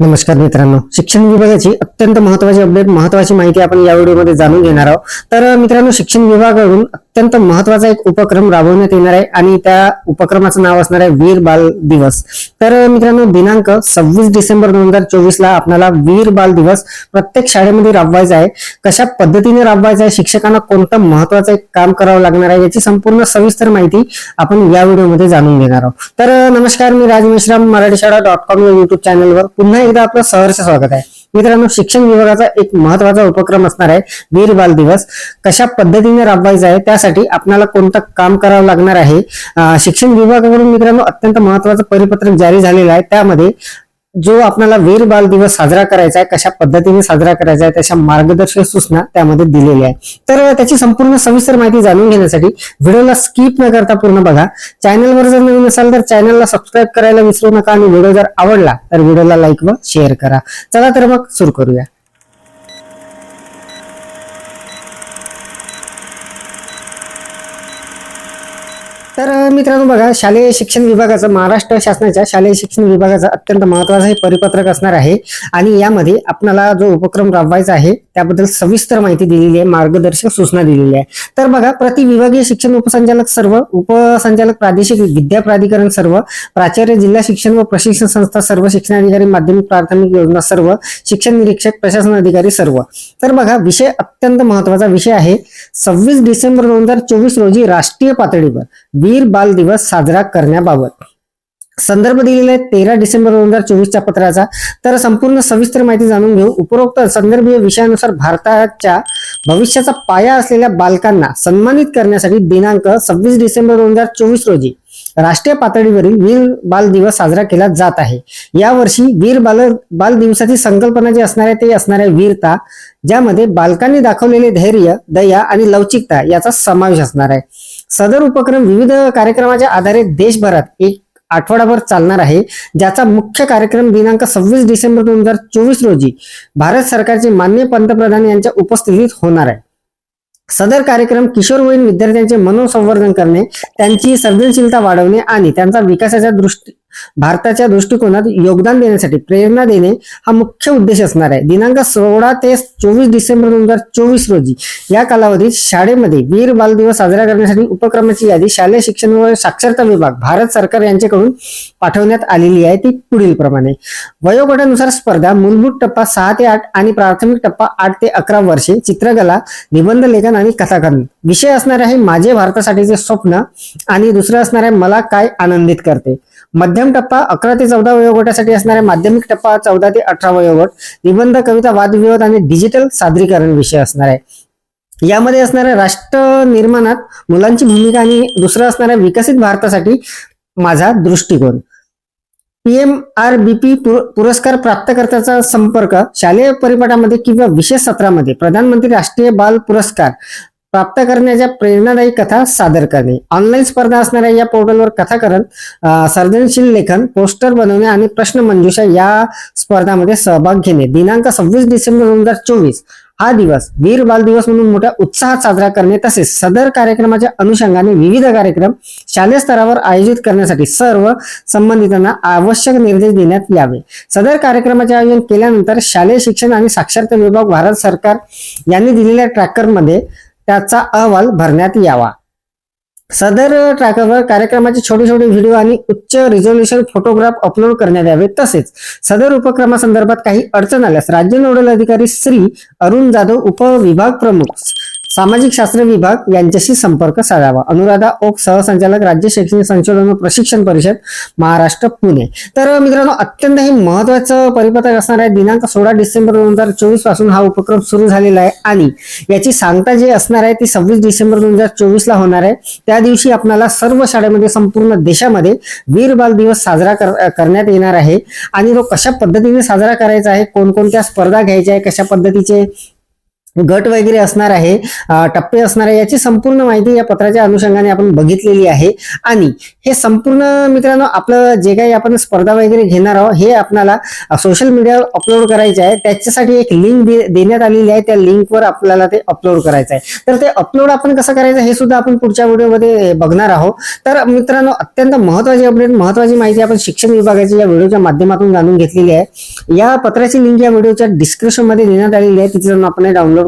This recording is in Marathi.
नमस्कार मित्रांनो. शिक्षण विभागाची अत्यंत महत्वाची अपडेट महत्वाची माहिती आपण या व्हिडिओमध्ये जाणून घेणार आहोत. तर मित्रांनो शिक्षण विभागाकडून अत्यंत महत्त्वाचा एक उपक्रम राबवण्यात येणार आहे आणि त्या उपक्रमाचं नाव असणार आहे वीर बाल दिवस. तर मित्रांनो दिनांक सव्वीस डिसेंबर दोन हजार चोवीस ला आपल्याला वीर बाल दिवस प्रत्येक शाळेमध्ये राबवायचा आहे. कशा पद्धतीने राबवायचा आहे? शिक्षकांना कोणतं महत्वाचं एक काम करावं लागणार आहे? याची संपूर्ण सविस्तर माहिती आपण या व्हिडिओमध्ये जाणून घेणार आहोत. तर नमस्कार मी राज मिश्राम मराठी शाळा डॉट कॉम या युट्यूब चॅनलवर पुन्हा एकदा आपलं सहर्ष स्वागत आहे. मित्रांनो शिक्षण विभागाचा एक महत्त्वाचा उपक्रम असणार आहे वीर बाल दिवस. कशा पद्धतीने राबवायचा आहे त्यासाठी आपल्याला कोणतं काम करावं लागणार आहे? शिक्षण विभागाकडून मित्रांनो अत्यंत महत्वाचं परिपत्रक जारी झालेलं आहे. त्यामध्ये जो आपल्याला वीर बाल दिवस साजरा करायचा आहे कशा पद्धतीने साजरा करायचा आहे त्याच्या मार्गदर्शक सूचना त्यामध्ये दिलेल्या आहे तर त्याची संपूर्ण सविस्तर माहिती जाणून घेण्यासाठी व्हिडिओला स्किप न करता पूर्ण बघा. चॅनलवर जर नवीन असाल तर चॅनलला सबस्क्राईब करायला विसरू नका आणि व्हिडिओ जर आवडला तर व्हिडिओला लाईक व शेअर करा. चला तर मग सुरू करूया. तर मित्रांनो बघा शालेय शिक्षण विभागाचं महाराष्ट्र शासनाच्या शालेय शिक्षण विभागाचं अत्यंत महत्वाचं हे परिपत्रक असणार आहे. आणि यामध्ये आपल्याला जो उपक्रम राबवायचा आहे त्याबद्दल सविस्तर माहिती दिलेली आहे मार्गदर्शक सूचना दिलेली आहे. तर बघा प्रति विभागीय शिक्षण उपसंचालक सर्व उपसंचालक प्रादेशिक विद्या प्राधिकरण सर्व प्राचार्य जिल्हा शिक्षण व प्रशिक्षण संस्था सर्व शिक्षणाधिकारी माध्यमिक प्राथमिक योजना सर्व शिक्षण निरीक्षक प्रशासन अधिकारी सर्व. तर बघा विषय अत्यंत महत्त्वाचा विषय आहे. सव्वीस डिसेंबर दोन हजार चोवीस रोजी राष्ट्रीय पातळीवर वीर बाल दिवस साजरा करण्याबाबत. संदर्भ दिलेला आहे तेरा डिसेंबर दोन हजार चोवीसच्या पत्राचा. तर संपूर्ण सविस्तर माहिती जाणून घेऊ. उपरोक्त संदर्भीय विषयानुसार भारताच्या भविष्याचा पाया असलेल्या बालकांना सन्मानित करण्यासाठी दिनांक सव्वीस डिसेंबर दोन हजार चोवीस रोजी राष्ट्रीय पातळीवरील वीर बाल दिवस साजरा केला जात आहे. यावर्षी वीर बाल बाल दिवसाची संकल्पना जी असणार आहे ते असणार आहे वीरता ज्यामध्ये बालकांनी दाखवलेले धैर्य दया आणि लवचिकता याचा समावेश असणार आहे. सदर उपक्रम विविध कार्यक्रमाच्या आधारे देशभरात एक आठवडाभर चालणार आहे ज्याचा मुख्य कार्यक्रम दिनांक सव्वीस डिसेंबर दोन हजार चोवीस रोजी भारत सरकारचे माननीय पंतप्रधान यांच्या उपस्थितीत होणार आहे. सदर कार्यक्रम किशोरवयीन विद्यार्थ्यांचे मनोसंवर्धन करणे त्यांची सर्जनशीलता वाढवणे आणि त्यांचा विकासाच्या दृष्टी भारताच्या दृष्टिकोनात योगदान देण्यासाठी प्रेरणा देणे हा मुख्य उद्देश असणार आहे. दिनांक सोळा ते चोवीस डिसेंबर दोन हजार चोवीस रोजी या कालावधीत शाळेमध्ये वीर बाल दिवस साजरा करण्यासाठी उपक्रमाची यादी शालेय शिक्षण व साक्षरता विभाग भारत सरकार यांच्याकडून पाठवण्यात आलेली आहे. ती पुढील प्रमाणे. वयोगटानुसार स्पर्धा मूलभूत टप्पा सहा ते आठ आणि प्राथमिक टप्पा आठ ते अकरा वर्षे चित्रकला निबंध लेखन आणि कथाकथन. विषय असणार आहे माझे भारतासाठीचे स्वप्न आणि दुसरं असणार आहे मला काय आनंदित करते. मध्यम टप्पा अकरा ते चौदा वयोगटासाठी असणारे माध्यमिक टप्पा चौदा ते अठरा वयोगट निबंध कविता वादविवाद आणि डिजिटल सादरीकरण विषय असणार आहे. यामध्ये असणाऱ्या राष्ट्र निर्माणात मुलांची भूमिका आणि दुसरं असणाऱ्या विकसित भारतासाठी माझा दृष्टिकोन. पीएम आर बी पी पुरस्कार प्राप्तकर्त्याचा संपर्क शालेय परिपाठामध्ये किंवा विशेष सत्रामध्ये प्रधानमंत्री राष्ट्रीय बाल पुरस्कार प्राप्त करण्याच्या प्रेरणादायी कथा सादर करणे. ऑनलाईन स्पर्धा असणाऱ्या या पोर्टलवर कथाकरण सर्जनशील लेखन पोस्टर बनवणे आणि प्रश्न मंजुषा या स्पर्धामध्ये सहभाग घेणे. दिनांक सव्वीस डिसेंबर दोन हजार चोवीस हा दिवस वीर बाल दिवस म्हणून मोठ्या उत्साहात साजरा करणे तसेच सदर कार्यक्रमाच्या अनुषंगाने विविध कार्यक्रम शालेय स्तरावर आयोजित करण्यासाठी सर्व संबंधितांना आवश्यक निर्देश देण्यात यावे. सदर कार्यक्रमाचे आयोजन केल्यानंतर शालेय शिक्षण आणि साक्षरता विभाग भारत सरकार यांनी दिलेल्या ट्रॅकरमध्ये त्याचा अहवाल भरण्यात यावा. सदर ट्रॅकरवर कार्यक्रमाचे छोटे छोटे व्हिडिओ आणि उच्च रिझोल्युशन फोटोग्राफ अपलोड करण्यात यावे. तसेच सदर उपक्रमासंदर्भात काही अडचण आल्यास राज्य नोडल अधिकारी श्री अरुण जाधव उपविभाग प्रमुख सामाजिक शास्त्र विभाग यांच्याशी संपर्क साधावा. अनुराधा ओक सहसंचालक राज्य शैक्षणिक संशोधन व प्रशिक्षण परिषद महाराष्ट्र पुणे. तर मित्रांनो अत्यंत हे महत्वाचं परिपत्रक असणार आहे. दिनांक सोळा डिसेंबर दोन हजार चोवीसपासून हा उपक्रम सुरू झालेला आहे आणि याची सांगता जी असणार आहे ती सव्वीस डिसेंबर दोन हजार चोवीस ला होणार आहे. त्या दिवशी आपल्याला सर्व शाळेमध्ये संपूर्ण देशामध्ये वीर बाल दिवस साजरा कर- करण्यात येणार आहे. आणि तो कशा पद्धतीने साजरा करायचा आहे? कोणकोणत्या स्पर्धा घ्यायच्या आहे? कशा पद्धतीचे गट वगैरे असणार आहे टप्पे असणार आहे याची संपूर्ण माहिती या पत्राच्या अनुषंगाने आपण बघितलेली आहे. आणि हे संपूर्ण मित्रांनो आपलं जे काही आपण स्पर्धा वगैरे घेणार आहोत हे आपल्याला सोशल मीडियावर अपलोड करायचे आहे. त्याच्यासाठी एक लिंक देण्यात आलेली आहे. त्या लिंकवर आपल्याला ते अपलोड करायचं आहे. तर ते अपलोड आपण कसं करायचं हे सुद्धा आपण पुढच्या व्हिडिओमध्ये बघणार आहोत. तर मित्रांनो अत्यंत महत्वाची अपडेट महत्वाची माहिती आपण शिक्षण विभागाची या व्हिडिओच्या माध्यमातून जाणून घेतलेली आहे. या पत्राची लिंक या व्हिडिओच्या डिस्क्रिप्शनमध्ये देण्यात आलेली आहे. तिथे जाऊन आपण डाउनलोड